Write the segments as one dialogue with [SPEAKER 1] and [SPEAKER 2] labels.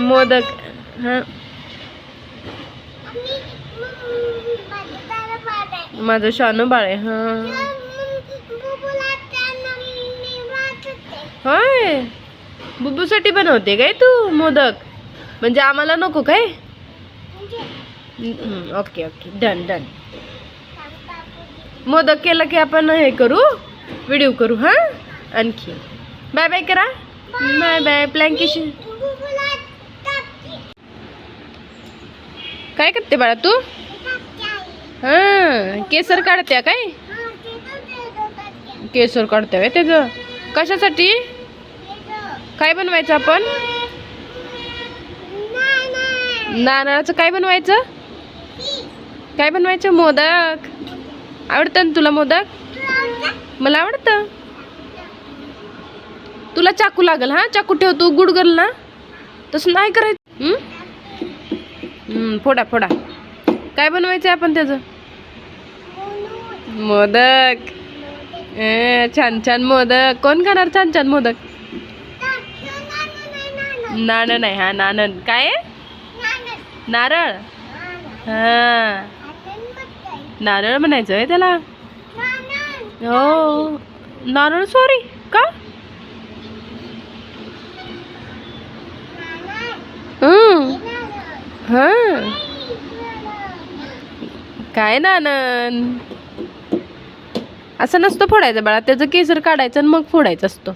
[SPEAKER 1] मोदक हा. माझं शानू बाळ आहे हा. होय. बुब्बूसाठी बनवते काय तू मोदक? म्हणजे आम्हाला नको काय? Okay okay done done modak केलं की आपण हे करू व्हिडिओ करू हा? आणखी. बाय बाय करा बाय बाय प्लँकेशन काय करते बाळा तू? केसर काढत्या काय? केसर काढत्या व्हय त्याचं. कशासाठी? काय बनवायचं आपण? नारळाचं काय बनवायचं? काय बनवायचं? मोदक. आवडतं ना तुला मोदक? मला आवडतं. तुला चाकू लागल हा? चाकू ठेव तू गुडगल ना तसं नाही करायचं. फोडा फोडा. काय बनवायचं आपण त्याचं? मोदक. छान छान मोदक. कोण खाणार छान छान मोदक? नाणं नाही हा नाणं काय? नारळ. हा. नारळ म्हणायचं आहे त्याला? हो. नारळ सॉरी का? हां. काय नानन? असं नसतं फोडायचं बाळा. त्याचं केसर काढायचं आणि मग फोडायचं असतो.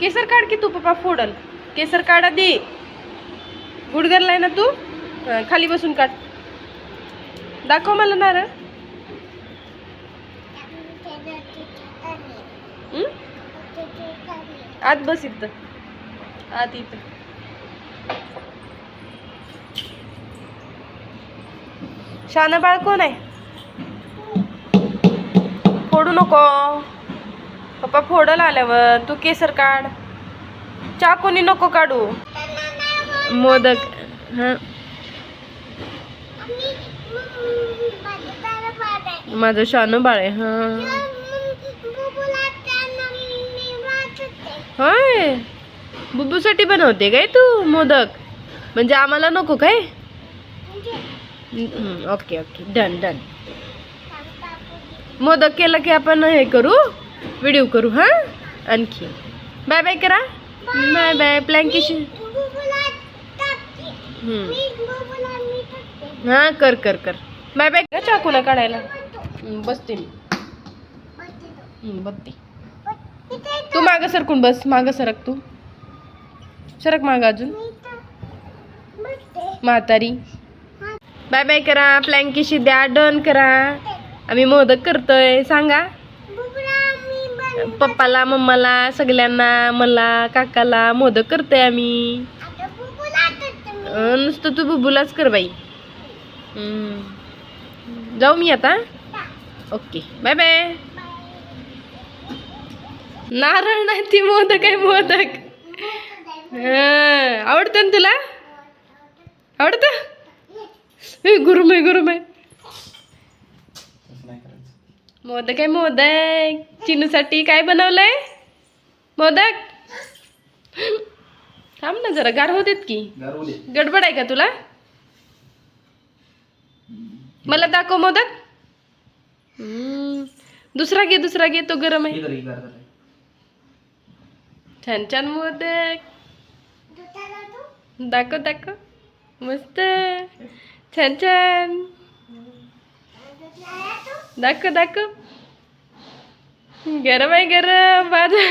[SPEAKER 1] केसर काढ की तू पप्पा फोडल केसर काढा दे. गुडगरलाय ना तू? खाली बसून काढ. दाखव मला नारळ. हम्म? आत बस इथं. आत इथं. शान बाळ कोण आहे? फोडू नको. पप्पा फोडल आल्यावर. तू केसर काढ. चाकूनी नको काढू. मोदक. हा. माझं शानू बाळ आहे. हा. होय. बुब्बूसाठी बनवते काय तू मोदक? म्हणजे आम्हाला नको काय? Okay okay done done modak केलं की आपण हे करू व्हिडिओ करू हा? आणखी. बाय बाय करा. बाय बाय प्लँकेशन हा कर कर कर. बाय बाय चाकूला काढायला. बसते मी. बघते तू मागं सरकून बस मागं सरक तू. सरक मागं अजून. म्हातारी. बाय बाय करा प्लँकीशी द्या डन करा. आम्ही मोदक करतोय सांगा. पप्पाला मम्माला सगळ्यांना मला काकाला मोदक करतोय आम्ही. नुसतं तू बुबुलाच कर बाई. जाऊ मी आता. ओके. बाय बाय नारळ नाही ती मोदक आहे मोदक. हं, आवडतं ना तुला? आवडतं? हे गुरुम आहे गुरुम आहे मोदक आहे मोदक. चिनूसाठी काय बनवलंय? मोदक? थांब ना जरा गार होऊ देत की. गडबड आहे का तुला? मला दाखव मोदक. दुसरा घे दुसरा घे तो गरम आहे. छान छान मोदक दाखव दाखव मस्त छान छान दाखव दाखव गरम आहे गरम बाजू